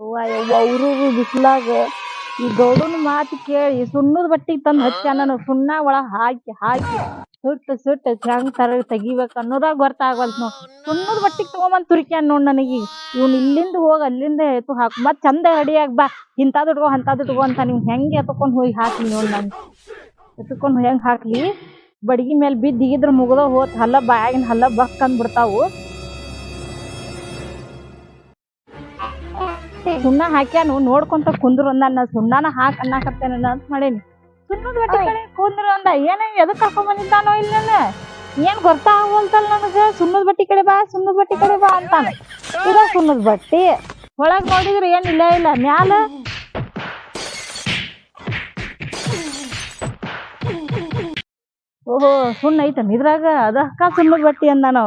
ಅವರು ಬಿಸಿಲಾಗ ಈ ಗೌಡನ ಮಾತು ಕೇಳಿ ಸುಣ್ಣದ ಬಟ್ಟಿಗೆ ತಂದು ಹಚ್ಚ ನಾನು, ಸುಣ್ಣ ಒಳಗೆ ಹಾಕಿ ಹಾಕಿ, ಸುಟ್ಟು ಸುಟ್ಟು ಹೆಂಗ್ ತರ ತೆಗಿಬೇಕು ಅನ್ನೋದಾಗ ಗೊತ್ತಾಗವಲ್ತ್ ನೋಡ್. ಸುಣ್ಣದ ಬಟ್ಟಿಗೆ ತಗೊಂಬಂದ್ ತುರಿಕ್ಯಾನ್ ನೋಡ್ ನನಗೆ. ಇವ್ನು ಇಲ್ಲಿಂದ ಹೋಗಿ ಅಲ್ಲಿಂದ ಎತ್ತು ಹಾಕು, ಮತ್ ಚಂದ ರೆಡಿಯಾಗಿ ಬಾ. ಇಂಥದ್ದು ಇಟ್ಕೋ ಅಂಥದ್ದು ಇಟ್ಕೋ ಅಂತ ನೀವು ಹೆಂಗೆ ಎತ್ಕೊಂಡು ಹೋಗಿ ಹಾಕ್ಲಿ ನೋಡ್ ನಾನು. ಎತ್ಕೊಂಡು ಹೆಂಗ್ ಹಾಕ್ಲಿ? ಬಡಗಿ ಮೇಲೆ ಬಿದ್ದು ಇದ್ರ ಮುಗ್ದ ಹೋತ್, ಹಲ್ಲ ಬಾಯಾಗಿನ ಹಲ್ಲ ಬಕ್ ಅಂದ್ಬಿಡ್ತಾವು ಸುಣ್ಣ ಹಾಕ್ಯಾನು ನೋಡ್ಕೊಂತ ಕುಂದ್ರು ಅಂದ ನಾ ಸುಣ್ಣನ ಹಾಕ್ ಅನ್ನಕತ್ತೇನ ಅಂತ ಮಾಡೇನಿ. ಸುಣ್ಣದ ಬಟ್ಟೆ ಕಡೆ ಕುಂದ್ರು ಅಂದ ಏನ ಎದಕ್ ಕರ್ಕೊಂಡ್ ಬಂದಿದ್ದಾನೋ ಇಲ್ಲ ಏನ್ ಗೊತ್ತಾಗವಲ್ತಲ್ಲ ನನಗ? ಸುಣ್ಣದ ಬಟ್ಟಿ ಕಡೆ ಬಾ ಸುಣ್ಣದ ಬಟ್ಟಿ ಕಡೆ ಬಾ ಅಂತಾನ. ಇದ ಸುಣ್ಣದ ಬಟ್ಟಿ. ಒಳಗ್ ನೋಡಿದ್ರೆ ಏನ್ ಇಲ್ಲ ಇಲ್ಲ. ಮ್ಯಾಲ? ಓಹೋ ಸುಣ್ಣ ಐತನ್ ಇದ್ರಾಗ? ಅದಕ್ಕ ಸುಣ್ಣದ ಬಟ್ಟಿ ಅಂದಾನ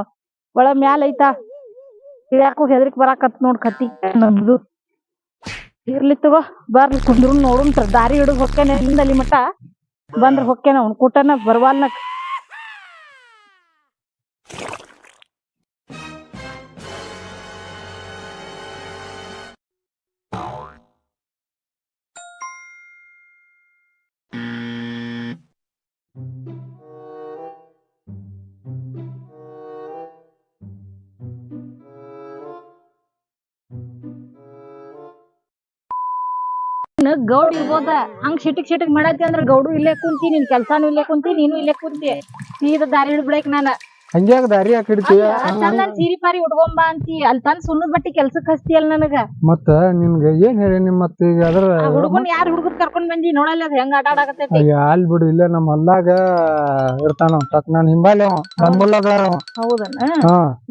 ಒಳ ಮ್ಯಾಲ ಐತಾ. ಇಳ್ಯಾಕೋ ಹೆದರಿಕ್ ಬರಾಕತ್ ನೋಡ್ ಕತ್ತಿ. ನಮ್ದು ಇರ್ಲಿ ತಗೋ, ಬರ್ಲಿ ಕುಂದ್ರು ನೋಡುನ್ ದಾರಿ ಹಿಡಿದು ಹೊಕ್ಕೇನೆ ಇಲ್ಲಿಂದ ಅಲ್ಲಿ ಮಟ ಬಂದ್ರ ಹೊಕ್ಕೇನ ಅವ್ನ ಕೂಟನ ಬರ್ವಾಲ್ನ ಗೌಡ ಇರ್ಬೋದ ಹಂಗ್ ಸಿಟಿಕ್ ಸಿಟಿಕ್ ಮಾಡತ್ತಿ ಅಂದ್ರ ಗೌಡು ಇಲ್ಲೇ ಕುಂತಿ ನಿನ್ ಕೆಲ್ಸಾನು ಇಲ್ಲೇ ಕುಂತಿ ನೀನು ಇಲ್ಲೇ ಕುಂತಿ. ಸೀದಾ ದಾರಿ ಹಿಡ್ಬಿಡಕ್ ಬಿಡಕ್ ನಾನ ಹಂಗ್ಯಾಗ ದಾರಿ ಹಾಕಿಡ್ತೀವಿ ಚಂದ ಸೀರಿ ಪಾರಿ ಬಾ ಅಂತಿ. ಅಲ್ಲಿ ತಂದ್ ಸುಣ್ಣದ ಬಟ್ಟಿ ಕೆಲ್ಸಕ್ ಹಸ್ತಿ ಅಲ್ ನನಗ. ಮತ್ತ ನಿಮ್ಗೆ ಏನ್ ಹೇಳಿ ನಿಮ್ ಮತ್ತ ಈಗ ಅದ್ರ ಹುಡುಗನ್ ಯಾರ್ ಹುಡುಗರ್ ಕರ್ಕೊಂಡ್ ಬಂದಿ ನೋಡಲ್ಲ ಅದ್ ಹೆಂಗ್ ಆಟ ಆಡಕತ್ತೈತಿ? ಅಯ್ಯ ಅಲ್ ಬಿಡು ಇಲ್ಲ ನಮ್ಮ ಹೊಲ್ದಾಗ ಇರ್ತಾನ ತಕ್ ನಾನ್ ಹಿಂಬಾಲೆ ಅವ ಬಂದ್ಬುಲ್ಲದಾರ ಅವ ಹೌದನ?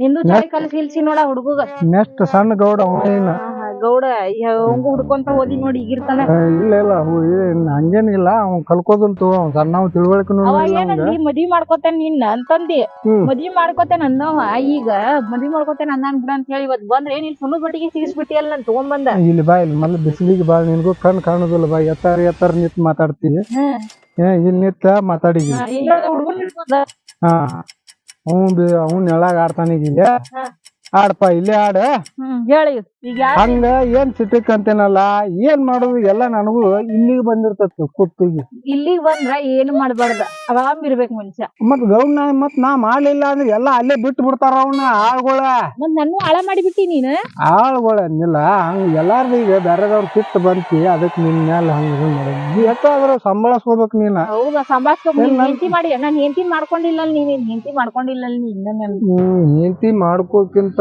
ನಿಂದು ಕಲಸಿ ಇಲ್ಸಿ ನೋಡ ಹುಡುಗ ನೆಕ್ಸ್ಟ್ ಸಣ್ಣ ಗೌಡ ಅವನ ಗೌಡ ಅವಂಗು ಹುಡ್ಕೊಂತ ಓದಿ ನೋಡಿ ಈಗಿರ್ತಾನ. ಇಲ್ಲ ಇಲ್ಲ ಹಂಗೇನಿಲ್ಲ ಅವ್ ಕಲ್ಕೋದಲ್ ತಗೋ ಅವ್ ಸಣ್ಣ ತಿಳುವಳಿಕೆ ತಿಳುವಳಿಕೆನೂ ಅವ. ಏನಂದಿ ಮದ್ವಿ ಮಾಡ್ಕೊತೇನ್ ನಿನ್ನ ಅಂತಂದಿ. ಮದ್ವಿ ಮಾಡ್ಕೊತೇನ್ ಅನ್ನವ ಈಗ ಮದ್ವಿ ಮಾಡ್ಕೊತೇನ್ ಅನ್ನ ಬಿಡ ಅಂತ ಹೇಳಿ ಇವತ್ ಬಂದ್ರೆ ನೀನ್ ಸುಣ್ಣದ ಬಟ್ಟಿಗೆ ಸಿಗಿಸ್ಬಿಟ್ಟಿ ಅಲ್ಲ ನಾನ್ ತಗೊಂಬಂದ ಇಲ್ಲಿ ಬಾ ಇಲ್ಲಿ ಮೊದ್ಲು ಬಿಸಿಲಿಗೆ ಬಾ ನಿನ್ಗೂ ಕಣ್ ಕಾಣುದಿಲ್ಲ ಬಾ ಎತ್ತಾರ ಎತ್ತಾರ ನಿಂತ್ ಮಾತಾಡ್ತೀವಿ ಇಲ್ಲಿ ನಿತ್ತ ಮಾತಾಡಿದ್ವಿ ಹಾ, ಅವ್ನ್ ಅವ್ನ್ ಎಳಾಗ ಆಡ್ತಾನೀಗ ಇಲ್ಲೇ. ಆಡಪ್ಪ ಇಲ್ಲೇ ಆಡ. ಹೇಳಿ. ಈಗ ಯಾರ್ ಹಂಗ ಏನ್ ಸಿಟಿಕ್ ಅಂತೇನಲ್ಲ ಏನ್ ಮಾಡೋದು ಎಲ್ಲ ನನಗೂ ಇಲ್ಲಿಗೆ ಬಂದಿರ್ತತಿ ಕುತ್ತಿಗೆ ಇಲ್ಲಿಗೆ ಬಂದ್ರ ಏನು ಮಾಡ್ಬಾರ್ದ? ಆರಾಮ್ ಇರ್ಬೇಕ್ ಮನುಷ್ಯ. ಮತ್ ಗೌನ್ ಮತ್ ನಾ ಮಾಡ್ಲಿಲ್ಲ ಅಂದ್ರೆ ಎಲ್ಲ ಅಲ್ಲೇ ಬಿಟ್ಟು ಬಿಡ್ತಾರ ಅವನ್ನ ಆಳ್ಗೊಳ. ಮತ್ ಆಳ ಹಾಳ ಮಾಡಿಬಿಟ್ಟಿ ನೀನ್? ಆಳ್ಗೊಳ ಅಂದಿಲ್ಲ ಹಂಗ ಎಲ್ಲಾರ್ದು ಈಗ ಬೇರೆದವ್ರ ಸಿಟ್ಟು ಬಂತಿ ಅದಕ್ ನಿನ್ ಮ್ಯಾಲ ಹಂಗ ಮಾಡೋದು ಎಷ್ಟಾದ್ರೂ ಸಂಬಳಸ್ಕೋಬೇಕು ನೀನ. ಹೌದಾ ಏನ್ ನನ್- ಹೆಂಡತಿ ಮಾಡಿ ನಾನ್ ಹೆಂಡತಿ ಮಾಡ್ಕೊಂಡಿಲ್ಲ ನೀನ್ ಹೆಂಡತಿ ಮಾಡ್ಕೊಂಡಿಲ್ಲ ನೀ ಇನ್ನ ನನ್ ಹೆಂಡತಿ ಮಾಡ್ಕೋಕ್ಕಿಂತ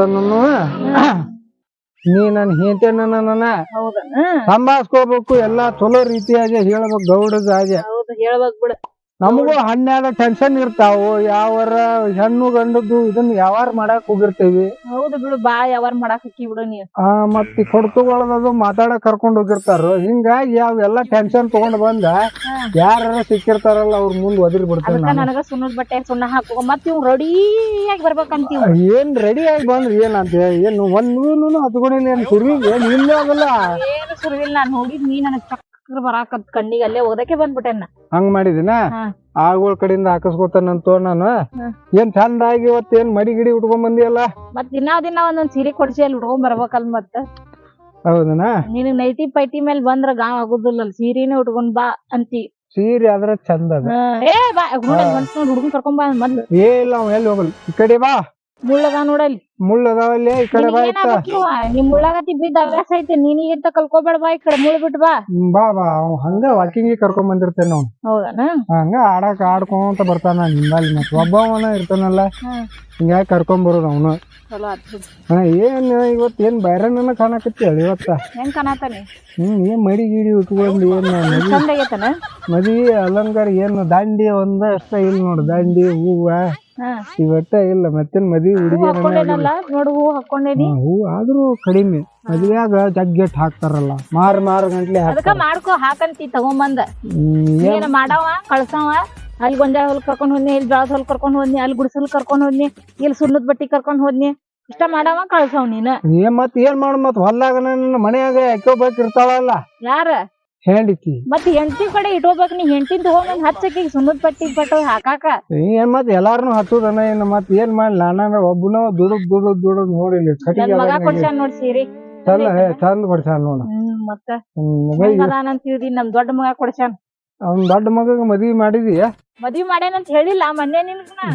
ನೀ ನನ್ ಹೆಂಡತಿ ನನ್ನ ಹೌದನ ಸಂಭಾಳ್ಸ್ಕೋಬೇಕು ಎಲ್ಲಾ ಚಲೋ ರೀತಿಯಾಗಿ ಹೇಳ್ಬೇಕು ಗೌಡದ ಹೌದು ಹೇಳ್ಬೇಕ್ ಬಿಡ. ನಮಗೂ ಹನ್ನೆರಡು ಟೆನ್ಷನ್ ಇರ್ತಾವು. ಯಾವರ ಹೆಣ್ಣು ಗಂಡದ್ದು ಇದನ್ನ ಯಾವಾರ ಮಾಡಕ್ ಹೋಗಿರ್ತೇವಿ. ಹೌದು ಬಿಡು ಬಾ ಯಾವಾರ ಮಾಡಾಕ್ ಹಾಕಿ ಬಿಡು ನೀ. ಆ ಮತ್ ಕೊಡ್ತುಗಳದ್ದು ಮಾತಾಡಕ್ ಕರ್ಕೊಂಡ್ ಹೋಗಿರ್ತಾರ. ಹಿಂಗಾಗಿ ಅವೆಲ್ಲ ಟೆನ್ಷನ್ ತಗೊಂಡ್ ಬಂದ ಯಾರ ಸಿಕ್ಕಿರ್ತಾರಲ್ಲ ಅವ್ರ ಮುಂದ್ ಒದರಿ ಬಿಡ್ತಾರ ಅದಕ್ಕ ನನಗ ಸುಣ್ಣದ ಬಟ್ಟೆ ಸುಣ್ಣ ಹಾಕೋ ಮತ್ ಇವ್ ರೆಡಿಯಾಗಿ ಬರ್ಬೇಕಂತೀವ್. ಏನ್ ರೆಡಿ ಆಗಿ ಬಂದ್ರಿ ಏನಂತ ಏನು ಒಂದ್ ಹತ್ಕೊಂಡಿಲ್ಲ ಏನ್ ಸುರ್ವಿಗೆ ನಿಲ್ಲ ಅದಲ್ಲ. ಏನು ಸುರುವಿಲ್ಲ ನಾನು ಹೋಗಿದ್ ನೀ ನನಗ್ ಬರಾಕತ್ ಕಣ್ಣಿಗೆ ಅಲ್ಲೇ ಓದಕ್ಕೆ ಬಂದ್ಬಿಟ್ಟೆನ ಹಂಗ್ ಮಾಡಿದಿನ ಆಗೋಳ್ ಕಡೆಯಿಂದ ಹಾಕಿಸ್ಕೊತಾನಂತ ನಾನು. ಏನ್ ಏನ್ ಚಂದಾಗಿ ಇವತ್ತು ಏನ್ ಮಡಿ ಗಿಡಿ ಉಟ್ಕೊಂಡ್ ಬಂದಿಯಲ್ಲ? ಮತ್ ದಿನಾ ದಿನ ಒಂದೊಂದ್ ಸೀರೆ ಕೊಡ್ಸಿ ಅಲ್ಲಿ ಉಟ್ಕೊಂಡ್ ಬರ್ಬೇಕಲ್ ಮತ್ತ. ಹೌದನ? ನೀನು ನೈಟಿ ಪೈಟಿ ಮೇಲೆ ಬಂದ್ರ ಗಾವ್ ಆಗುದಿಲ್ಲ ಸೀರೆನೇ ಉಟ್ಕೊಂಡ್ ಬಾ ಅಂತಿ. ಸೀರೆ ಆದ್ರ ಚಂದ ಅದ. ಏ ಬಾ ಹುಡುಗನ್ ಕರ್ಕೊಂಡ್ ಬಾ ಮೊದ್ಲು. ಏ ಇಲ್ಲ ಅವ ಎಲ್ಲಿ ಹೋಗಲ್? ಈ ಕಡೆ ಬಾ. ಮುಳ್ಳದ ನೋಡಲ್ಲಿ. ಮುಳ್ಳು ಅದಾವಲ್ಲಿ ಈ ಕಡೆ ಬಾ ಇತ್ತ. ನಿಮ್ ಮುಳ್ಳಾಗತಿ ಬಿದ್ದ ಅಭ್ಯಾಸ ಐತೆ ನೀನಿಗಿಂತ ಕಲ್ಕೋಬೇಡ ಬಾ ಈ ಕಡೆ ಮುಳ್ ಬಿಟ್ ಬಾ. ಬಾ ಬಾ. ಅವ್ ಹಂಗ ವಾಕಿಂಗ್ ಕರ್ಕೊಂಡ್ ಬಂದಿರ್ತೇನೆ ನಾವು ಹೌದನ? ಹಂಗ ಆಡಕ್ ಆಡ್ಕೊಂತ ಬರ್ತಾನ ನಿಂಬಲ್ಲಿ ಮತ್ ಒಬ್ಬವನ ಇರ್ತಾನಲ್ಲ. ಹಿಂಗಾಗಿ ಕರ್ಕೊಂಡ್ ಬರೋದು ಅವನು. ಚಲೋ ಆತು. ಏನ್ ಏನು ಏನ್ ಬೈರನ್ನ ಕಾಣಕತ್ತಿ ಹೇಳಿ ಇವತ್ತ? ಹೆಂಗ್ ಕಾಣತಾನೆ? ಹ್ಮ್ ಏನ್ ಮಡಿ ಗಿಡಿ ಉಟ್ಕೊಂಡು ಏನ್ ಮದಿ ಚಂದ ಆಗೈತನ? ಮದ್ವಿ ಅಲಂಕಾರ ಏನು ದಾಂಡಿ ಒಂದಷ್ಟ ಇಲ್ಲ ನೋಡು. ದಾಂಡಿ ಹೂವ ಹಾ ಇವಟ್ಟ ಇಲ್ಲ ಮತ್ತೇನ್ ಮದ್ವಿ ಹುಡುಗಿ ಹಾಕೊಂಡೇನಲ್ಲ ನೋಡು ಹೂ ಹಾಕೊಂಡೇನಿ ಹೂ ಆದ್ರೂ ಕಡಿಮೆ. ಮದ್ವ್ಯಾಗ ಜಗ್ಗೆಟ್ ಹಾಕ್ತಾರಲ್ಲ. ಮಾರ್ ಮಾರ್ ಗಂಟ್ಲೆ ಅದಕ್ಕ ಮಾಡ್ಕೋ ಹಾಕಂತಿ ತಗೊಂಬಂದ. ಏನ್? ಮಾಡವ ಕಳ್ಸವ. ಅಲ್ಲಿ ಗೊಂಜಾಳ ಹೊಲ್ ಕರ್ಕೊಂಡ್ ಹೋದ್ನಿ ಇಲ್ಲಿ ಜಾಸ್ ಹೊಲ್ ಕರ್ಕೊಂಡ್ ಹೋದ್ನಿ ಅಲ್ಲಿ ಗುಡಿಸಲ್ ಕರ್ಕೊಂಡ್ ಹೋದ್ನಿ ಇಲ್ಲಿ ಸುಣ್ಣದ ಬಟ್ಟಿ ಕರ್ಕೊಂಡ್ ಹೋದ್ನಿ. ಇಷ್ಟ ಮಾಡವ ಕಳ್ಸವ್ ನೀನ್. ಏನ್ ಮತ್ ಏನ್ ಮಾಡ ಮತ್ ಹೊಲ್ದಾಗ ನನ್ನ ಮನ್ಯಾಗ ಯಾಕೋ ಇರ್ತಾಳಲ್ಲ. ಯಾರ? ಹೇಳಿತಿ ಮತ್ ಹೆಂಡತಿ ಕಡೆ ಇಟ್ಕೋಬೇಕ್ ನೀ ಹೆಂಡತಿನ್ ಹೋಗಿ ಹಚ್ಚಕಿ ಸುಣ್ಣದ ಪಟ್ಟಿ ಪಟ್ಟ ಹಾಕಾಕ. ಏನ್ ಮತ್ ಎಲ್ಲಾರ್ನು ಹಚ್ಚುದನ ಏನ್ ಮತ್ ಏನ್ ಮಾಡ್ಲಿ? ನಾನು ಒಬ್ಬನ ದುಡುದ್ ದುಡುದ್ ದುಡುದ್ ನೋಡಿ ಮಗ. ಕೊಡ್ಸ್ಯಾನ ನೋಡ್. ಸೀರಿ. ಚಂದ ಚಂದ ಕೊಡ್ಸ್ಯಾನ ನೋಡ. ಮತ್ತ ಅದಾನಂತ ತಿಳಿದಿ ನಮ್ ದೊಡ್ಡ ಮಗ ಕೊಡ್ಸ್ಯಾನ. ಅವ್ನ ದೊಡ್ಡ ಮಗಗ ಮದ್ವಿ ಮಾಡಿದಿ ಮದ್ವಿ ಮಾಡೇನಂತ ಹೇಳಿಲ್ಲ ಮೊನ್ನೆ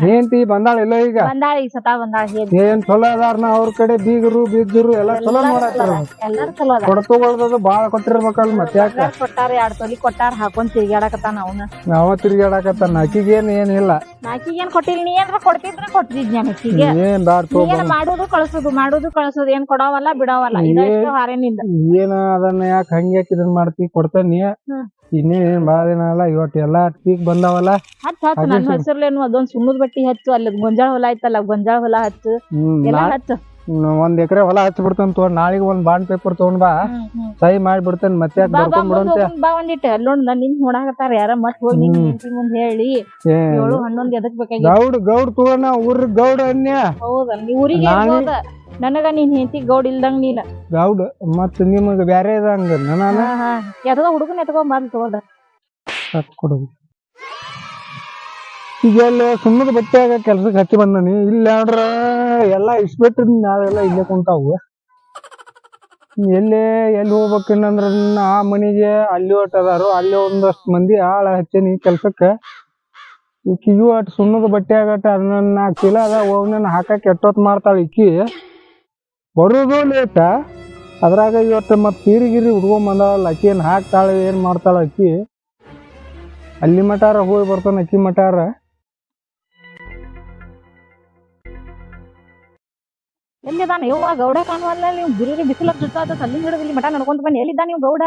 ಹೆಂಡತಿ ಬಂದಾಳ ಇಲ್ಲ ಈಗ? ಬಂದಾಳ ಈ ಸತಾ ಬಂದಾಳ ಹೇಳಿ. ಏನ್ ಚಲೋ ಅದಾರ ಅವ್ರ ಕಡೆ ಬೀಗರು ಬಿದ್ದರು ಎಲ್ಲ ಚಲೋ ಮಾಡತ್ತಾರ ಎಲ್ಲಾರು ಚಲೋ ಅದ ಕೊಡ್ತುಗಳದ ಬಾಳ ಕೊಟ್ಟಿರ್ಬೇಕಲ್ ಮತ್ತೆ ಯಾಕ? ಕೊಟ್ಟಾರ ಎರಡ್ ತೊಲಿ ಕೊಟ್ಟಾರ ಹಾಕೊಂಡ್ ತಿರ್ಗ್ಯಾಡಕತ್ತಾನ ಅವ್ನ. ನಾವ ತಿರ್ಗಾಡಕತ್ತಾನ ಅಕ್ಕಿಗೇನ್ ಏನಿಲ್ಲ ಏನ್ ಕೊಟ್ಟಿಲ್ಲ ನೀ ಏನ್ರ ಕೊಡ್ತಿದ್ರ ಕೊಟ್ಟಿದ್ ಮಾಡುದು ಕಳ್ಸುದು ಏನ್ ಬ್ಯಾಡ್ ನೀ ಏನ್ ಮಾಡೋದು ಕಳ್ಸೋದು ಮಾಡೋದು ಕಳ್ಸೋದು ಏನ್ ಕೊಡವಲ್ಲ ಬಿಡವಲ್ಲ ಏನ ಅದನ್ನ ಯಾಕ ಹಂಗ್ಯಾಕ ಯಾಕೆ ಇದನ್ ಮಾಡ್ತಿ ಕೊಡ್ತಾನಿ. ಇನ್ನೇನ್ ಬಾಳ ದಿನ ಅಲ್ಲ ಇವತ್ತು ಎಲ್ಲಾ ಪೀಕ್ ಬಂದಾವಲ್ಲ? ಹಚ್ಚ ಹಚ್ಚ ನನ್ನ ಹೆಸರ್ಲೇನು ಅದೊಂದ್ ಸುಣ್ಣದ ಬಟ್ಟಿ ಹಚ್ಚು ಅಲ್ಲಿ ಗೊಂಜಾಳ ಹೊಲ ಐತಲ್ಲ ಗೊಂಜಾಳ ಹೊಲ ಹಚ್ಚು ಹ್ಮ್ ಎಲ್ಲ ಹಚ್ಚು ಒಂದ್ ಎಕರೆ ಹೊಲ ಹಚ್ಚಿ ಬಿಡ್ತಾನ ತಗೊಂಡ್ ನಾಳೆಗೆ ಒಂದ್ ಬಾಂಡ್ ಪೇಪರ್ ತಗೊಂಡ್ ಬಾ. ಹ್ಮ್, ಮಾಡಿ ಸಹಿ ಮಾಡ್ಬಿಡ್ತೇನೆ ಮತ್ತೆ ಬರ್ಕೊಂಡ್ ಬಿಡಂತೆ? ಬಾ ಒಂದಿಟ್ಟು ಅಲ್ಲೊಂದ್ ನನ್ ನಿಂತ್ ನೋಡಾಕತ್ತಾರ ಯಾರ ಮತ್ ಹೋಗಿ ನಿನ್ ಹೆಂಡತಿ ಮುಂದ್ ಹೇಳಿ. ಏಳು ಹನ್ನೊಂದ್ ಎದಕ್ ಬೇಕಾಗಿ ಗೌಡ್ ಗೌಡ್ ತಗೋಣ ಊರ್ ಗೌಡ ಅನ್ಯ. ಹೌದ? ನೀ ಊರಿಗೆ ನಾನೇ- ಇರ್ಬೋದ ನನಗ ನೀನ್ ಹೆಂಡತಿ ಗೌಡ್ ಇಲ್ದಂಗ ನೀನ. ಗೌಡ್ ಮತ್ ನಿಮಗೆ ಬ್ಯಾರೆ ಇದಂಗ ನಾನು? ಎದೋ ಹುಡುಗನ ಎತ್ಕೊಂಡ್ ಬಂದ್ ತಗೊಂಡ ಕೊಡು. ಈಗ ಎಲ್ಲ ಸುಮ್ಮನೆ ಬಟ್ಟೆಯಾಗ ಕೆಲ್ಸಕ್ಕೆ ಹಚ್ಚಿ ಬಂದನಿ. ಇಲ್ಲ ನೋಡ್ರ ಎಲ್ಲ ಇಸ್ಬಿಟ್ರ ನಾವೆಲ್ಲ ಇಲ್ಲೇ ಕುಂತಾವು. ಎಲ್ಲೇ ಎಲ್ಲಿ ಹೋಗ್ಬೇಕಂದ್ರ ಆ ಮನಿಗೆ ಅಲ್ಲಿ ಹೊಟ್ಟದಾರು ಅಲ್ಲಿ ಒಂದಷ್ಟು ಮಂದಿ ಆಳ ಹಚ್ಚೇನಿ ಕೆಲ್ಸಕ್ಕ. ಈಕಿಗೂ ಅಟ್ ಸುಣ್ಣದ ಬಟ್ಟೆ ಆಗಟ್ಟ ಅದನ್ನ ನಾಲ್ಕು ಚೀಲ ಅದ ಹೋಗ್ನ ಹಾಕಕ್ಕೆ ಎಟ್ಟೊತ್ತು ಮಾಡ್ತಾಳೆ ಈಕಿ. ಬರೋದು ಲೇಟ ಅದ್ರಾಗ ಇವತ್ತು ಮತ್ತೆ ಸೀರೆ ಗಿರಿ ಉಡ್ಕೊಂಡ್ ಬಂದಾಳಲ್ಲ ಅಕ್ಕಿ ಏನು ಹಾಕ್ತಾಳೆ ಏನ್ ಮಾಡ್ತಾಳ ಅಕ್ಕಿ. ಅಲ್ಲಿ ಮಟಾರ ಹೋಗಿ ಬರ್ತಾನ ಅಕ್ಕಿ ಮಟಾರ ಎಲ್ಲಿದಾನ ಯವ್ವ ಗೌಡ ಕಾಣುವಲ್ಲ ನೀವು ಬಿರುರಿ ಬಿಸಿಲ ಸುತ್ತಾದ ಅಲ್ಲಿ ಹಿಡಿದು ಇಲ್ಲಿ ಮಠ ನಡ್ಕೊಂತ ಬನ್ನಿ. ಎಲ್ಲಿದ್ದ ನೀವು ಗೌಡ?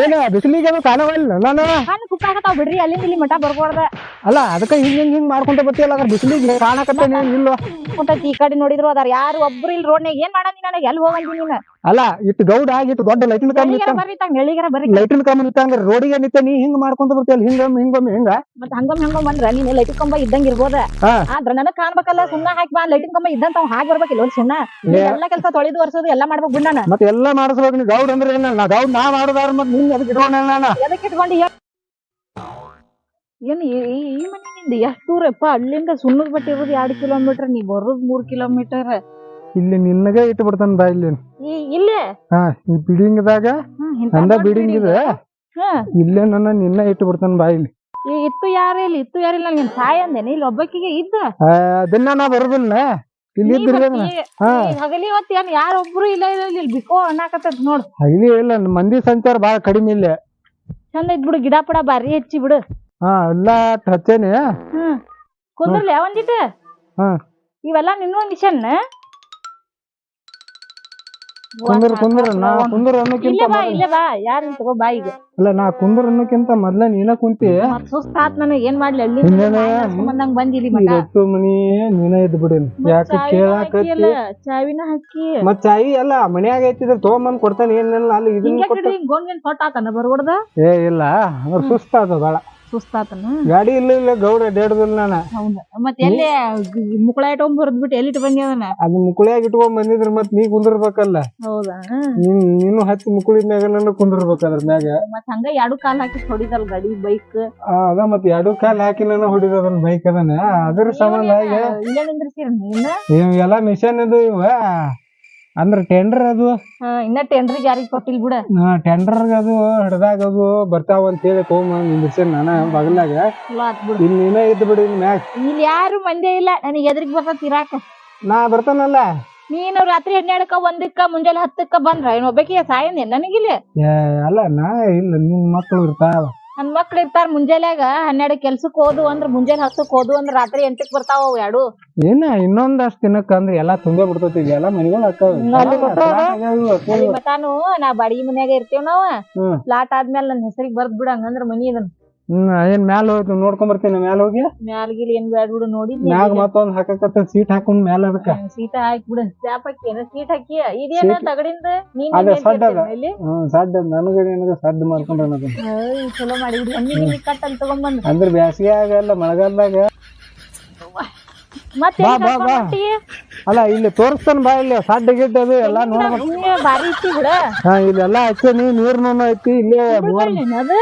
ಏನ ಬಿಸಿಲಿಗೆ ಕಾಣವಲ್ಲ ನಾನು? ಕಾಣ್ ಕುಪ್ಪಾಗತ್ತಾವ್ ಬಿಡ್ರಿ ಅಲ್ಲಿಂದ ಇಲ್ಲಿ ಮಠ ಬರ್ಕೊಡ್ದ ಅಲ್ಲ ಅದಕ್ಕೆ ಹಿಂಗ್ ಹಿಂಗ್ ಹಿಂಗ್ ಮಾಡ್ಕೊಂತ ಬತ್ತಿಯಲ್ಲ ಅದ್ರ ಬಿಸಿಲಿಗೆ ಕಾಣಕತ್ತೇನೆ ಇಲ್ಲ ಕುಂತೈತಿ ಈ ಕಡೆ ನೋಡಿದ್ರು ಅದಾರ. ಯಾರು ಒಬ್ರು ಇಲ್ಲಿ ರೋಡ್ನಾಗ ಏನ್ ಮಾಡಂದಿ ನನಗೆ ಎಲ್ಲಿ ಹೋಗಿ ನೀನು? ಅಲ್ಲ ಇಟ್ಟು ಗೌಡ ಇಟ್ಟು ದೊಡ್ಡ ಲೈಟಿನ ಕಾಮ ಬರ್ರಿ ತಂಗ ಎಲ್ಲಿಗಾರ ಬರ್ರಿ ಲೈಟಿನ ಕಾಮ್ ನಿಂತಂಗ ರೋಡಿಗೆ ನಿಂತ ನೀ ಹಿಂಗ್ ಮಾಡ್ಕೊಂತ ಬರ್ತೀಯಲ್ಲ ಹಿಂಗ ಹಿಂಗೊಮ್ಮೆ ಹಿಂಗ? ಮತ್ತ ಹಂಗೊಮ್ಮೆ ಹಂಗೊಮ್ಮೆ ಬಂದ್ರ ನೀನ್ ಲೈಟಿನ ಕಂಬ ಇದ್ದಂಗ ಇರ್ಬೋದ? ಹಾ. ಆದ್ರ ನನಗ್ ಕಾಣ್ಬೇಕಲ್ಲ ಸುಮ್ನ ಹಾಕಿ ಬಾ ಲೈಟಿನ ಕಂಬ ಇದ್ದಂತ ಅವ್ ಹಾಕಿ ಬರ್ಬೇಕಿಲ್ಲ ಒಂದ್ ಸುಣ್ಣ ನೀ ಎಲ್ಲಾ ಕೆಲಸ ತೊಳೆದು ವರ್ಷದು ಎಲ್ಲಾ ಮಾಡ್ಬೇಕು ಬಿಡ್ ನಾನು ಮತ್ತೆ ಎಲ್ಲ ಮಾಡಿಸ್ಬೇಕು ನೀ ಗೌಡ್ ಅಂದ್ರೆ ಏನ? ನಾ ಗೌಡ್ ನಾ ಮಾಡೋದಾರ ಮತ್ತೆ ನಿಂಗ್ ಅದಕ್ಕೆ ಇಟ್ಕೊಂಡ ನಾನು? ಎದಕ್ ಇಟ್ಕೊಂಡಿ ಹೇಳ್ ಏನ್ ಈ- ಈ ಮನೆಯಿಂದ ಎಷ್ಟು ದೂರಪ್ಪ ಅಲ್ಲಿಂದ ಸುಣ್ಣದ ಬಟ್ಟೆ ಇರೋದು ಎರಡ್ ಕಿಲೋಮೀಟರ್ ನೀ ಬರೋದ್ ಮೂರ್ ಕಿಲೋಮೀಟರ್ ಇಲ್ಲಿ ನಿನ್ನಗೆ ಇಟ್ಟು ಬಿಡ್ತಾನ ಬಾ ಇಲ್ಲಿ. ಈ ಇಲ್ಲೇ? ಹಾ ಈ ಬಿಲ್ಡಿಂಗ್ದಾಗ ಹ್ಮ್, ಇಂಥ ನಂದ ದೊಡ್ಡ ಬಿಲ್ಡಿಂಗ್ ಇದೆ. ಹಾ. ಇಲ್ಲೇ ನನ್ನ ನಿನ್ನ ಇಟ್ಟು ಬಿಡ್ತಾನ ಬಾ ಇಲ್ಲಿ. ಈ ಇತ್ತು ಯಾರೇ ಇಲ್ಲಿ? ಇತ್ತು ಯಾರಿಲ್ಲ ನಿನ್ ಸಾಯ ಅಂದೇನೆ ಇಲ್ಲಿ ಒಬ್ಬಕಿಗೆ ಇದ್ದ? ಅದನ್ನ ದಿನ ನಾ ಬರೋದಿಲ್ಲ. ಇಲ್ಲಿ ನೀ ಇದ್ದಿರ್ಬೇಕ ಬರ್ತಿ. ಹಾ. ಈ ಹಗಲಿ ಹೊತ್ತು ಏನ್ ಯಾರೊಬ್ರು ಇಲ್ಲ ಇಲ್ಲ ಇಲ್ಲಿ ಬಿಕೋ ಅನ್ನಾಕತ್ತದ ನೋಡ್. ಇಲ್ಲಿ ಇಲ್ಲ ಮಂದಿ ಸಂಚಾರ ಬಾಳ ಕಡಿಮೆ ಇಲ್ಲ. ಚಂದ ಇದ್ ಬಿಡು ಗಿಡ ಪಡ ಬಾರಿ ಹೆಚ್ಚಿ ಬಿಡು. ಹಾ ಎಲ್ಲಾ ಹಚ್ಚೇನಿ. ಹ್ಮ್ ಕುಂದ್ರಲ್ಲ ಒಂದಿಟ್ಟು ಹಾ. ಇವೆಲ್ಲ ನಿನ್ನ ಮಿಷನ್ ಕುಂದ್ರ ಕುಂದ್ರ ನಾ ಕುಂದ್ರ ಅನ್ನೋಕ್ಕಿಂತ ಇಲ್ಲೇ ಬಾ ಮೊದ್ಲ- ಇಲ್ಲೇ ಬಾ ಯಾರನ್ ತಗೋ ಬಾ ಈಗ. ಅಲ್ಲ ನಾ ಕುಂದ್ರ ಅನ್ನೋಕ್ಕಿಂತ ಮೊದ್ಲ ನೀನ ಕುಂತಿ. ಮತ್ ಸುಸ್ತಾತ್ ನನಗ್ ಏನ್ ಮಾಡ್ಲಿ? ಅಲ್ಲಿ ಇನ್ನೇನ? ಬಂದಂಗ್ ಬಂದಿಲಿ ಮಟ ಇವತ್ತು ಮನಿ ನೀನ ಇದ್ ಬಿಡಿನ್. ಯಾಕೆ ಕೇಳಾಕತ್ತಿ? ಚಾವಿನ ಹಾಕಿ. ಮತ್ ಚಾಯಿ ಅಲ್ಲ ಮನ್ಯಾಗ ಐತಿದ್ರ ತಗೊಂಬಂದ್ ಕೊಡ್ತಾನೆ ಏನಿಲ್ಲ ಅಲ್ಲಿ ಇದನ್ನ ಹಿಂಗ ಕೊಟ್ಟ ಗೋನ್ಗಿನ್ ಕೊಟ್ಟ ಆತನ ಬರ್ಬಾರ್ದ ಏ ಇಲ್ಲ ಅದ್ರ ಸುಸ್ತ ಅದ ಬಾಳ. ಸುಸ್ತಾತನ? ಗಾಡಿ ಇಲ್ಲ ಇಲ್ಲ ಗೌಡ ಅಡ್ಡಾಡುದಿಲ್ಲ ನಾನು. ಹೌದ? ಮತ್ತೆ ಎಲ್ಲಿ ಮುಕ್ಕಳ ಇಟ್ಕೊಂಡ್ ಬರ್ದ್ಬಿಟ್ಟು ಎಲ್ಲಿ ಇಟ್ಟು ಬಂದಿ ಅದನ್ನ ಅದು ಮುಕುಳಿಯಾಗ ಇಟ್ಕೊಂಡ್ ಬಂದಿದ್ರ ಮತ್ ನೀ ಕುಂದಿರ್ಬೇಕಲ್ಲ. ಹೌದಾ? ನೀನ್ ನೀನು ಹತ್ತಿ ಮುಕುಳಿ ಮ್ಯಾಗ ನಾನು ಕುಂದಿರ್ಬೇಕ ಅದ್ರ ಮ್ಯಾಗ. ಮತ್ ಹಂಗ ಎರಡು ಕಾಲ್ ಹಾಕಿ ಹೊಡಿದಲ್ ಗಾಡಿ ಬೈಕ್? ಅದ ಮತ್ ಎರಡು ಕಾಲ್ ಹಾಕಿ ನಾನು ಹೊಡಿದ ಅದನ್ನ ಬೈಕ್ ಅದನ್ನ ಅದ್ರ ಸಂಬಂಧ ಎಲ್ಲಾ ಮಿಷನ್ ಇದು ಇವ. ಅಂದ್ರ ಟೆಂಡರ್ ಅದು? ಹಾ, ಇನ್ನ ಟೆಂಡರ್ ಯಾರಿಗ್ ಕೊಟ್ಟಿಲ್ ಬಿಡ. ಟೆಂಡರ್ ಅದು ಹಿಡ್ದಾಗ ಅದು ಬರ್ತಾವ ಅಂತ ಹೇಳಿ ಕೋಮ ನಿಂದಿರ್ಸೇನ್ ನಾನ ಬಗಲಾಗ ಚಲೋ ಆತ್ ಬಿಡು. ಇಲ್ಲಿ ನೀನ ಇದ್ದು ಬಿಡಿ ಇಲ್ಲಿ ಮ್ಯಾಗ. ಇಲ್ಲಿ ಯಾರು ಮಂದಿ ಇಲ್ಲ ನನಗೆ ಎದ್ರಿಗೆ ಬರ್ತಾ ಇರಾಕ. ನಾ ಬರ್ತಾನಲ್ಲ. ನೀನು ರಾತ್ರಿ ಹನ್ನೆರಡಕ್ಕ ಒಂದಕ್ಕ ಮುಂಜಾನೆ ಹತ್ತಕ್ಕ ಬಂದ್ರ ಏನ್ ಒಬ್ಬಾಕಿ ಸಾಯನ್ ನನಗಿಲ್ಲ? ಏ, ಅಲ್ಲ ನಾ ಇಲ್ಲ ನಿನ್ ಮಕ್ಳು ಇರ್ತಾವ. ನನ್ ಮಕ್ಳು ಇರ್ತಾರ ಮುಂಜಾನ್ಯಾಗ ಹನ್ನೆರಡು ಕೆಲ್ಸಕ್ ಹೋದು ಅಂದ್ರ ಮುಂಜಾನೆ ಹತ್ತಕ್ ಹೋದು ಅಂದ್ರ ರಾತ್ರಿ ಎಂಟಕ್ ಬರ್ತಾವ ಅವ್ ಎರಡು. ಏನ ಇನ್ನೊಂದಷ್ಟು ದಿನಕ್ಕ ಅಂದ್ರೆ ಎಲ್ಲಾ ತುಂಬಾ ಬಿಡ್ತೈತಿ ಎಲ್ಲಾ ಮನಿಗಳು ಮಟಾನು ನಾ ಬಾಡಿಗೆ ಮನ್ಯಾಗ ಇರ್ತೇವ್ ನಾವ. ಹ್ಮ್. ಫ್ಲಾಟ್ ಆದ್ಮೇಲೆ ನನ್ ಹೆಸರಿಗೆ ಬರ್ದ್ ಬಿಡ ಹಂಗಂದ್ರ ಮನಿ ಇದನ್ ಹ್ಮ್ ಏನ್ ಮ್ಯಾಲ ಹೋಯ್ತು ನೋಡ್ಕೊಂಡ್ ಬರ್ತೀನಿ ಮ್ಯಾಲ ಹೋಗಿ? ಮ್ಯಾಲ್ಗಿಲ್ ಏನ್ ಬ್ಯಾಡ್ ಬಿಡು ನೋಡಿ ಮ್ಯಾಗ ಮತ್ತೊಂದ್ ಹಾಕಕತ್ತ ಸೀಟ್ ಹಾಕೊಂಡ್ ಮ್ಯಾಲ ಅದಕ್ಕ. ಸೀಟ ಹಾಕಿ ಬಿಡು ಸ್ಟ್ಯಾಪ್ ಹಾಕಿ ಏನ ಸೀಟ್ ಹಾಕಿ? ಇದೇನ ತಗಡಿಂದ? ನೀನ್ ಅದೇ ಸಡ್ಡ ಅದ. ಹ್ಮ್ ಸಡ್ಡ ನನಗ ನಿನಗ ಸಡ್ಡ ಮಾಡ್ಕೊಂಡ್ರ ಅನ್ನೋದು ಚಲೋ ಮಾಡಿ ಬಿಡಿ ಕಟ್ ಅಂತ ತಗೊಂಬಂದ್ ಅಂದ್ರ ಬ್ಯಾಸಿಗೆ ಆಗಲ್ಲ ಮಳೆಗಾಲದಾಗ. ಮತ್ತೆ. ಅಲ್ಲ ಇಲ್ಲಿ ತೋರಿಸ್ತಾನ ಬಾ ಇಲ್ಲಿ ಸಡ್ಡ ಗಿಡ್ಡ ಅದು ಎಲ್ಲಾ ನೋಡ್ಬೇಕು. ಬಾರಿ ಬಿಡ. ಹಾ ಇಲ್ಲೆಲ್ಲಾ ಹಚ್ಚನಿ ನೀರ್ನು ಐತಿ ಇಲ್ಲೇ ನೀನ್ ಅದು.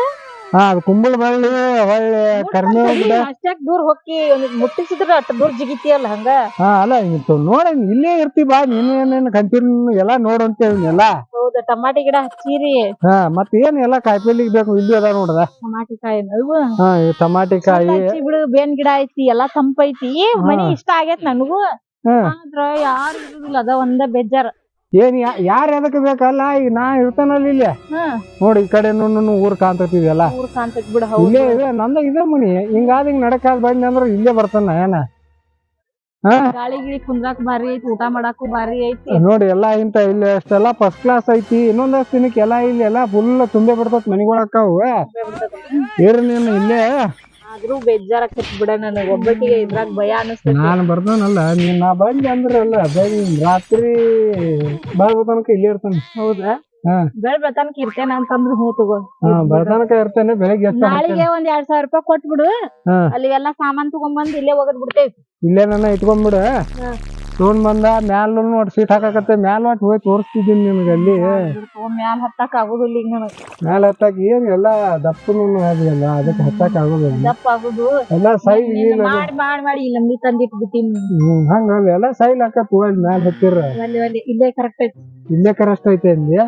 ಹಾ ಅದು ಕುಂಬಳ ಬಳ್ಳಿ ಹೊಳ್ಳಿ ಕರ್ಮೆ ಗಿಡ. ಅಷ್ಟಾಕ್ ದೂರ ಹೋಗಿ ಮುಟ್ಟಿಸಿದ್ರ ಅಷ್ಟ ದೂರ ಜಿಗಿತಿಯಲ್ಲ ಹಂಗ? ಹಾ ಅಲ್ಲ ಇಂತ ನೋಡ ಇಲ್ಲೇ ಇರ್ತಿ ಬಾ ನೀನು ಏನೇನು ಎಲ್ಲ ಎಲ್ಲಾ ನೋಡಂತ ಎಲ್ಲ ಹೌದ ಟಮಾಟಿ ಗಿಡ ಹಚ್ಚಿರಿ. ಹಾ ಮತ್ ಏನ್ ಎಲ್ಲಾ ಕಾಯಿಪಲ್ಲೆಗ್ ಬೇಕು ಇಲ್ಲಿ ಅದ ನೋಡದ. ಟಮಾಟಿ ಕಾಯಿ ಹಾ ಈ ಟಮಾಟಿ ಕಾಯಿ. ಹಚ್ಚಿ ಬಿಡು ಬೇನ್ ಗಿಡ ಐತಿ ಎಲ್ಲಾ ತಂಪೈತಿ. ಮನಿ ಇಷ್ಟ ಆಗೇತ್ ನನಗೂ. ಆದ್ರ ಯಾರು ಇರುದಿಲ್ಲ ಅದ ಒಂದ ಬೇಜಾರ್. ಏನ್ ಯಾರ ಎದಕ್ ಬೇಕಲ್ಲ? ಈಗ ನಾ ಇರ್ತಾನಲ್ಲ ಇಲ್ಲಿ. ನೋಡಿ ಈ ಕಡೆ ಊರ್ ಕಾಂತಿದ್ಯಲ್ಲ ಇಲ್ಲೇ ಇದೆ ನಂದ ಇದೆ ಮನಿ. ಹಿಂಗಾದ ಹಿಂಗ್ ನಡಕಾದ್ ಬಂದ್ ಅಂದ್ರ ಇಲ್ಲೇ ಬರ್ತಾನ ಏನ? ಹಾ? ಗಾಳಿ ಗಿಳಿ ಕುಂದ್ರಾಕ್ ಬಾರಿ ಐತಿ ಊಟ ಮಾಡಾಕು ಬಾರಿ ಐತಿ. ನೋಡಿ ಎಲ್ಲಾ ಇಂತ ಇಲ್ಲಿ ಅಷ್ಟೆಲ್ಲಾ ಫಸ್ಟ್ ಕ್ಲಾಸ್ ಐತಿ ಇನ್ನೊಂದಷ್ಟು ದಿನಕ್ಕೆ ಎಲ್ಲಾ ಇಲ್ಲಿ ಎಲ್ಲಾ ಫುಲ್ ತುಂಬೆ ಬಿಡ್ತತ್ ಮನಿಗೊಳಕ್ಕಾವು ಇರ್ರಿ ನೀನು ಇಲ್ಲೇ. ಆದ್ರೂ ಬೇಜಾರ್ ಆಕೈತಿ ಬಿಡ ನನಗ. ಒಬ್ಬಟ್ಟಿಗೆ ಇದ್ರಾಗ ಭಯ ಅನಸ್ತೈತಿ. ನಾನ್ ಬರ್ತಾನಲ್ಲ ನೀನ್ ನಾ ಬಂದೆ ಅಂದ್ರಲ್ಲ ಬೆಳ್ ರಾತ್ರಿ ಬಾಳ್ಬ ತನಕ ಇಲ್ಲೇ ಇರ್ತಾನೆ. ಹೌದಾ. ಬೆಳ್ ಬೆಳತನಕ ಇರ್ತೇನ ಅಂತಂದ್ರ ಹ್ಞೂ ತಗೋ. ಹಾ ಬರ್ತನಕ ಇರ್ತಾನೆ ಬೆಳಿಗ್ಗೆ ಎಷ್ಟ ನಾಳಿಗೆ ಒಂದ್ ಎರಡ್ ಸಾವಿರ ರೂಪಾಯಿ ಕೊಟ್ಬಿಡು. ಅಲ್ಲಿ ಎಲ್ಲಾ ಸಾಮಾನ್ ತಗೊಂಬಂದ್ ಇಲ್ಲೇ ಒಗದ್ ಬಿಡ್ತೇವಿ ಇಲ್ಲೇ ನನ್ನ ಇಟ್ಕೊಂಡ್ಬಿಡ. ತಗೊಂಡ್ ಬಂದ ಮ್ಯಾಲ ನೋಡಿ ಸೀಟ್ ಹಾಕಾಕತ್ತೆ ಮ್ಯಾಲ ಒಟ್ ಹೋಗಿ ತೋರಿಸ್ತಿದ್ದೀನಿ ನಿಮ್ಗೆ ಅಲ್ಲಿ. ಮ್ಯಾಲ ಹತ್ತಾಕ ಆಗುದಿಲ್ಲ ಈಗ ನನಗ್. ಮ್ಯಾಲ ಹತ್ತಾಕ ಏನ್ ಎಲ್ಲಾ ದಪ್ಪನು ಅದಿಲ್ಲ ಅದಕ್ಕೆ ಹತ್ತಾಕ ಆಗೋದಿಲ್ಲ. ದಪ್ಪ ಆಗುದು. ಎಲ್ಲ ಸೈಲ್ ಮಾಡಿ ಮಾಡಿ ಮಾಡಿ ಇಲ್ಲಿ ನಮ್ನಿ ತಂದಿಟ್ ಬಿಟ್ಟಿನಿ ಹ್ಮ್ ಹಂಗ ಎಲ್ಲ ಸೈಲ್ ಹಾಕತ್ ಹೋಗಿ ಮ್ಯಾಲ ಹತ್ತಿರ. ಇಲ್ಲೇ ಕರೆಕ್ಟ್ ಐತಿ. ಇಲ್ಲೇ ಕರೆಕ್ಟ್ ಐತೆ ಅಂದಿ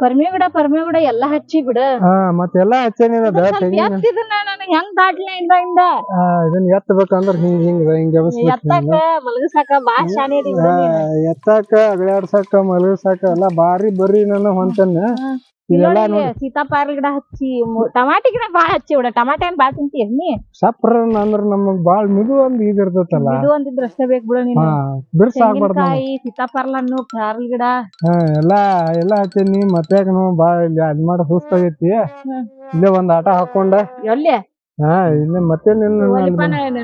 ಪರ್ಮಿ ಬಿಡ ಪರ್ಮಿ ಬಿಡ ಎಲ್ಲಾ ಹಚ್ಚಿ ಬಿಡ. ಹಾ ಮತ್ತೆಲ್ಲಾ ಹಚ್ಚೇನಿದ ಎತ್ತಿದನ್ನ ನನಗ್ ಹೆಂಗ್ ದಾಟ್ಲಿ ಇಂದ ಇಂದ ಇದನ್ನ ಎತ್ತಬೇಕಂದ್ರ ಹಿಂಗ ಹಿಂಗ ಹಿಂಗ ಎತ್ತಾಕ ಮಲಗಸಾಕ ಬಾಳ ಶಾನೆ. ಎತ್ತಾಕ ಅಗಳ್ಯಾಡ್ಸಾಕ ಮಲಗಸಾಕ ಎಲ್ಲಾ ಬಾರಿ ಬರ್ರಿ ನಾನು ಹೊಂಟನ್ನ ಇದೆಲ್ಲಾ ನೋಡಿ. ಸೀತಾಪಾರ ಗಿಡ ಹಚ್ಚಿ ಟಮಾಟಿ ಗಿಡ ಬಾಳ ಹಚ್ಚಿ ಬಿಡ. ಟಮಾಟ ಏನ್ ಬಾಳ ತಿಂತೀಯ ನೀ? ಸಪ್ರ ಅಂದ್ರ ನಮಗ್ ಬಾಳ ಮಿದು ಒಂದ್ ಇದ್ ಇರ್ತೈತಲ್ಲ. ಇದು ಒಂದಿದ್ರ ಅಷ್ಟೇ ಬೇಕ್ ಬಿಡ ನೀನು. ಸೀತಾಪಾರ್ಲ್ ಬಿರ್ಸ್ ಆಗ್ಬಾರ್ದು ಸೀತಾಫಲ ಹಣ್ಣು ಪ್ಯಾರ್ಲ ಗಿಡ. ಹಾ ಎಲ್ಲಾ ಎಲ್ಲಾ ಹಚ್ಚೀನಿ ಮತ್ತೆ ಬಾಳ ಇಲ್ಲಿ ಅದ್ ಮಾಡ ಸುಸ್ತಾಗೈತಿ. ಇಲ್ಲೇ ಒಂದ್ ಆಟ ಹಾಕೊಂಡ. ಎಲ್ಲಿ? ಹಾ ಇಲ್ಲ ಮತ್ತೆ ನಿನ್ನ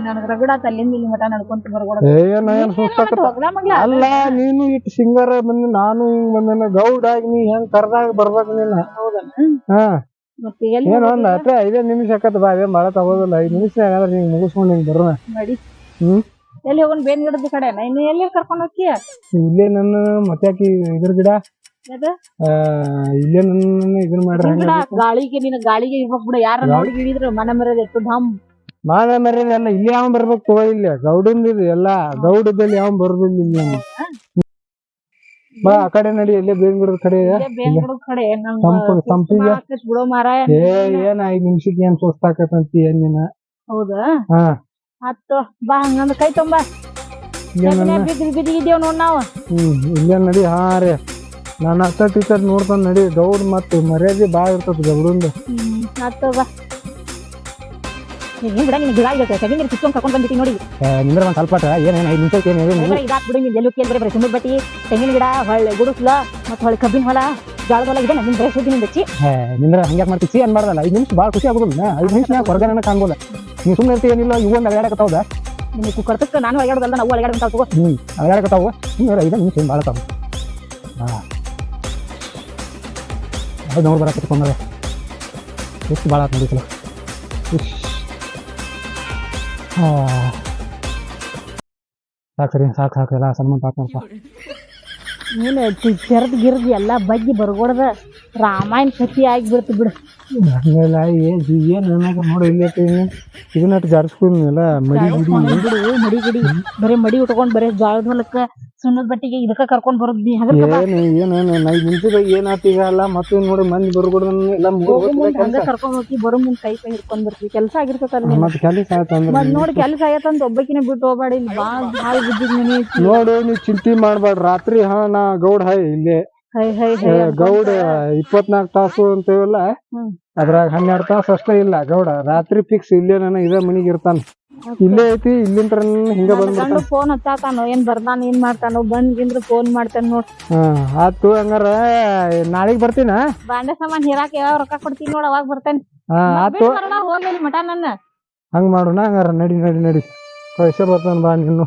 ನನಗೆ ರಗಡ ತಲ್ಲಿಂದ ಇಲ್ಲಿ ಮಠ ನಡ್ಕೊಂತ ಬರ್ಕೊಡ ಏನ ಏನ್ ಸುಸ್ತಾಕತ್ತ ಅಲ್ಲ ನೀನು ಇಟ್ ಸಿಂಗರ್ ಬಂದಿ ನಾನು ಹಿಂಗ್ ಬಂದೇನ ಗೌಡ್ ಆಗಿ ನೀ ಹೆಂಗ್ ಕರ್ದಾಗ ಬರ್ಬೇಕು ನಿನ್ನ ಹಾ. ಮತ್ತೆ ಎಲ್ಲಿ ಏನ್ ಒಂದ್ ಹತ್ರ ಐದೇ ನಿಮಿಷ ಆಕತ್ ಬಾ ಅದೇ ಮಳೆ ತಗೋದಿಲ್ಲ ಐದ್ ನಿಮಿಷ ಯಾಕಂದ್ರೆ ಹಿಂಗ್ ಮುಗಿಸ್ಕೊಂಡ್ ಹಿಂಗ್ ಬರೋಣ. ಹ್ಮ್? ಎಲ್ಲಿ ಹೋಗೋಣ ಬೇನ್ ಗಿಡದ ಕಡೆ ಇನ್ನು ಎಲ್ಲಿ ಕರ್ಕೊಂಡ್ ಹೋಗಿ ಇಲ್ಲೇ ನನ್ನ ಮತ್ತೆ ಇದ್ರ ಗಿಡ. ಇಲ್ಲೇ ನನ್ನ ಇದನ್ನ ಮಾಡ್ರಿ ಗಾಳಿಗೆ ನಿನ್ನ ಗಾಳಿಗೆ ಇರ್ಬೇಕು ಬಿಡ ಯಾರ ನೋಡಿ ಹಿಡಿದ್ರು ಮನ ಮರದ ಎಷ್ಟು ಢಮ್ ಮಾನ ಮರ್ಯಾದ ಎಲ್ಲ ಇಲ್ಲಿ ಯಾವ ಬರ್ಬೇಕು ತಗೋ ಇಲ್ಲಿ ಗೌಡಿಂದ ಇದು ಎಲ್ಲ ಗೌಡದಲ್ಲಿ ಯಾವ ಬರುದಿಲ್ಲ ಇಲ್ಲಿ. ಬಾ ಆ ಕಡೆ ನಡಿ ಎಲ್ಲೇ ಬೇರೆ ಕಡೆ ತಂಪಿಗೆ? ಬಿಡೋ ಮಾರಾಯ. ಏ ಏನ್ ಐದ್ ನಿಮಿಷಕ್ಕೆ ಏನ್ ಸುಸ್ತಾಕತ್ತಂತಿ ಏನ್ ನೀನ? ಹೌದಾ? ಹಾ. ಹತ್ತು ಬಾ ಹಂಗಂದ್ರ ಕೈ ತುಂಬ. ಬಿದ್ದಿದ್ದೇವ್ ನೋಡ್ ನಾವು. ಹ್ಮ್ ಇಲ್ಲೇ ನಡಿ ಹಾ ರೀ. ನಾನು ಅತ್ತ ಟೀಚರ್ ನೋಡ್ತಾನ ನಡಿ ಗೌಡ್ ಮತ್ತು ಮರ್ಯಾದೆ ಬಾಳ ಇರ್ತದ ಗೌಡಂದು ಬಾ. ಬಿಡ ನಿನ್ ಗಿಡ ಇದೆ ನೀರು ಕಿತ್ಕೊಂಡ್ ಕರ್ಕೊಂಡ್ ಬಂದಿಟ್ಟಿ ನೋಡಿ. ನಿಂದ್ರ ಒಂದು ಸ್ವಲ್ಪ ಏನೇನು ಐದು ನಿಮಿಷಕ್ಕೆ ಏನು ಇದಾಕ್ ಬಿಡು ನೀನ್ ಎಲ್ಲೂ ಕೇಳಿ ಬರೀ ಸುಮ್ಮನೆ ಬಟ್ಟಿ ತೆಂಗಿನ ಗಿಡ ಹೊಳ್ಳೆ ಗುಡುಸ್ಲ ಮತ್ತು ಹೊಳ್ಳೆ ಕಬ್ಬಿನ ಹೊಲ ಜಾಳದ ಹೊಲ ಇದೆ ನಿನ್ ಬರೀ ಸುದ್ದಿ ನಿಂದ ಹಚ್ಚಿ ನಿಂದ್ರ ಹಂಗ್ಯಾಕ್ ಮಾಡಲ್ಲ ಐದ್ ನಿಮಿಷ ಭಾಳ ಖುಷಿ ಆಗುದಿಲ್ಲ ಐದು ನಿಮಿಷ ನನಗೆ ನೀವ್ ಸುಮ್ಮನೆ ಇರ್ತೀವಿ ಏನಿಲ್ಲ ಇವು ಒಂದ್ ಅಗಾಡಕತ್ತಾವ್ದ ನಿನ್ ಕರ್ತಕ್ಕ ನಾನು ಅಳಗಾಡೋದಲ್ಲ ನಾವು ತಗೋ. ಅಗಾಡಕತ್ತಾವು ಐದು ನಿಮಿಷ ಏನ್ ಬಾಳ ತಾವು ಹಾ. ಅದು ನೋಡಿ ಬರಕ್ಕೆ ಕೊಂಡದ ಎಷ್ಟು ಭಾಳ ಆತು ನೋಡಿಸಲ ಸಾಕು ಸರಿ ಸಾಕು ಸಾಕು. ಎಲ್ಲ ಸಣ್ಣ ಪಾತ್ರ ನೀನು ಜರ್ದ್ ಗಿರ್ದ್ ಎಲ್ಲ ಬಗ್ಗಿ ಬರ್ಗೊಡ್ದ ರಾಮಾಯಣ ಆಗಿ ಆಗಿಬಿಡ್ತು ಬಿಡು. ಹಂಗೆಲ್ಲ ಏನು ಏನು ನನಗೆ ನೋಡಿ ಇಲ್ಲಿ ಇದನ್ನ ಜಾರಿಸ್ಕೊಂಡಿಲ್ಲ ಮಡಿ ಗಿಡಿ ಬಿಡು ಮಡಿ ಗಿಡಿ. ಬರೀ ಮಡಿ ಉಟ್ಕೊಂಡು ಬರೀ ಜಾಳದ ಹೊಲಕ್ಕ ಸುಣ್ಣದ ಬಟ್ಟಿಗೆ ಇದಕ್ಕ ಕರ್ಕೊಂಡ್ ಬರೋದ್ ನೀ ಹಗರ್ ಏನು ಏನು ನಿಮಿಷದಾಗ ಏನಾಯ್ತು ಈಗ? ಅಲ್ಲ ಮತ್ತೆ ನೋಡಿ ಮಂದಿ ಬರ್ಕೊಡ್ದ ಎಲ್ಲ ಹೋಗೋ ಮುಂದ್ ಹಂಗ ಕರ್ಕೊಂಡ್ ಹೋಗಿ ಬರೋ ಮುಂದ್ ಕೈ ಕೈ ಹಿಡ್ಕೊಂಡ್ ಬರ್ತೀವಿ. ಕೆಲಸ ಆಗಿರ್ತೈತಲ್ಲ ಮತ್ತೆ ಕೆಲಸ ಆಯ್ತಂದ್ರೆ ಮತ್ ನೋಡಿ ಕೆಲಸ ಆಗತ್ತಂತ ಒಬ್ಬಕಿನ ಬಿಟ್ಟು ಹೋಗ್ಬೇಡಿ. ಬಾಳ್ ಭಾಳ ಬಿದ್ದಿದ್ ನೋಡಿ ಐತಿ. ನೋಡು ನೀ ಚಿಂತೆ ಮಾಡ್ಬೇಡ. ರಾತ್ರಿ ಹಾ ನಾ ಗೌಡ್ ಹಾಯ್ ಇಲ್ಲೇ. ಗೌಡ ಇಪ್ಪತ್ನಾಲ್ಕು ತಾಸು ಅಂತೇವಲ್ಲ. ಅದ್ರಾಗ ಹನ್ನೆರಡು ತಾಸು ಅಷ್ಟೇ ಇಲ್ಲ ಗೌಡ. ರಾತ್ರಿ ಫಿಕ್ಸ್ ಇಲ್ಲೇ ನನ್ನ ಇದೇ ಮನಿಗೆ ಇರ್ತಾನ. ಇಲ್ಲೇ ಐತಿ ಇಲ್ಲಿಂದ ಹಿಂಗ ಬಂದ್ ಬಂದ್ಬಿಡ್ತಾನ ಫೋನ್ ಹಚ್ಚಾತಾನೋ ಏನ್ ಬರ್ತಾನ ಏನ್ ಮಾಡ್ತಾನೋ ಬಂದ್ ಗಿಂದ್ರ ಫೋನ್ ಮಾಡ್ತಾನ ನೋಡ್. ಹಾ ಆತು ಹಂಗಾರ ನಾಳೆಗ್ ಬರ್ತೀನ? ಬಾಂಡೆ ಸಾಮಾನ್ ಹಿರಾಕ್ ಯಾವ ರೊಕ್ಕ ಕೊಡ್ತೀನಿ ನೋಡ್ ಅವಾಗ ಬರ್ತೇನೆ. ಹಾ ಆತು ಹೋಗ್ಲಿ ಮಟ ನನ್ನ ಹಂಗ್ ಮಾಡೋಣ ಹಂಗಾರ ನಡಿ ನಡಿ ನಡಿ. ಕಳ್ಸ ಬರ್ತಾನ ಬಾ ನೀನು.